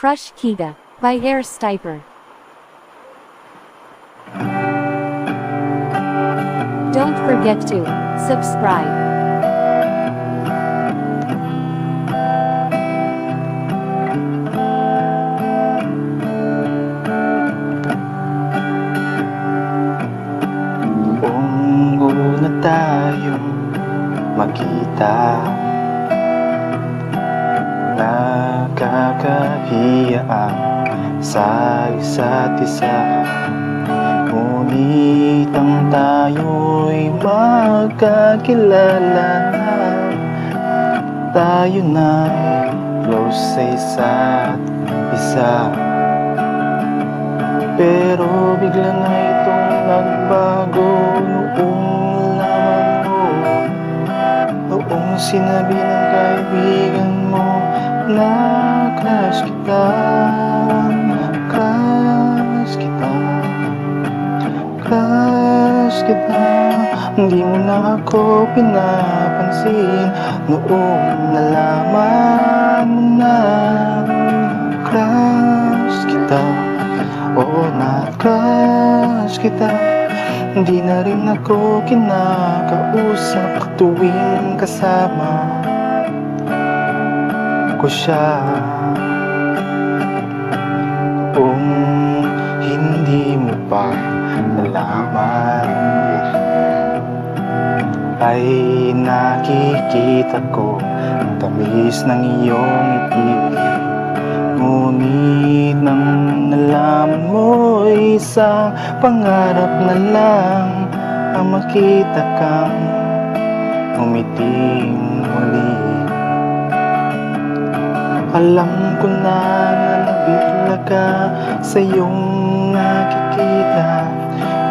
Crush Kita by Air Stiper. Don't forget to subscribe. Nakakahiya ang sa isa't isa. Ngunit ang tayo'y magkakilala na. Tayo na'y close sa isa't isa. Pero bigla na itong nagbago noong laman mo. Noong sinabi ng kaibigan mo na kita Crush kita Crush kita. Hindi mo na ako pinapansin Noong nalaman mo na. Crush kita Oo na crush kita. Hindi na rin ako kinakausap Tuwing kasama ko siya pa nalaman Ay nakikita ko Ang tamis ng iyong ngiti. Ngunit nang nalaman mo isang pangarap na lang Ang makita kang umiting muli. Alam ko na na nabigla ka sa iyong nakikita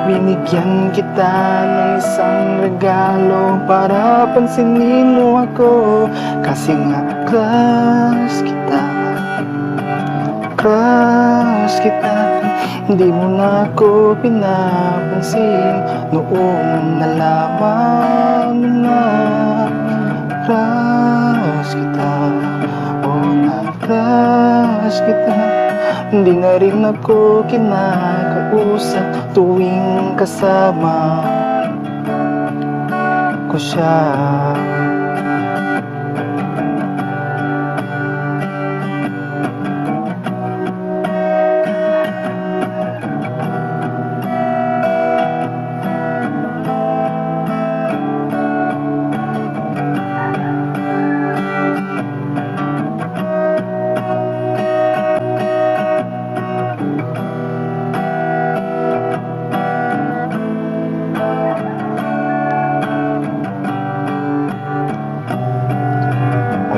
Binigyan kita ng isang regalo para pansinin mo ako. Kasi nga crush kita. Crush kita. Hindi mo na ako pinapansin. Noong nalaman mo na. Crush kita. Oh na crush kita Hindi na rin ako kinakausap Tuwing kasama ko siya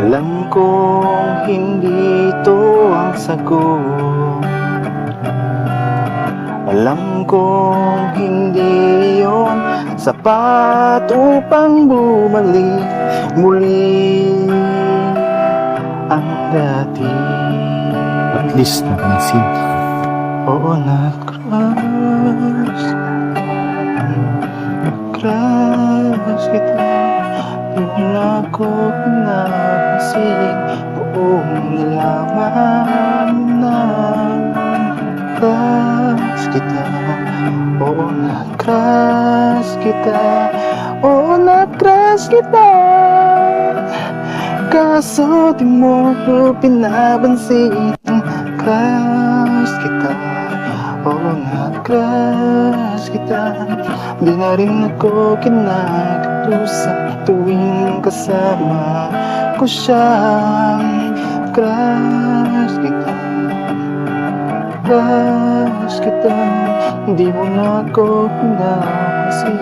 Alam kong hindi ito ang sagot. Alam kong hindi yon sapat upang bumalik. Muli ang dati. At least napansin. Oo na crush Crush kita Hindi na pinapansin Noong nalaman na Crush kita. Oo na crush kita. Oo na crush kita. Kaso di mo ko pinapansin Crush kita. Oo nga, crush kita. Di na rin ako kinakatusap Tuwing kasama ko siya Crush kita. Crush kita. Di mo na ako pinapansin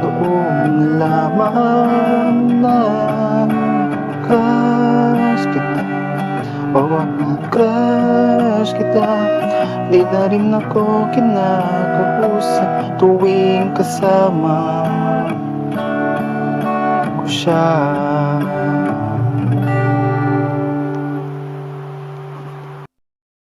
Noong nalaman na Crush kita. Nga, crush kita. Di na rin ako kinakausap Tuwing kasama 不响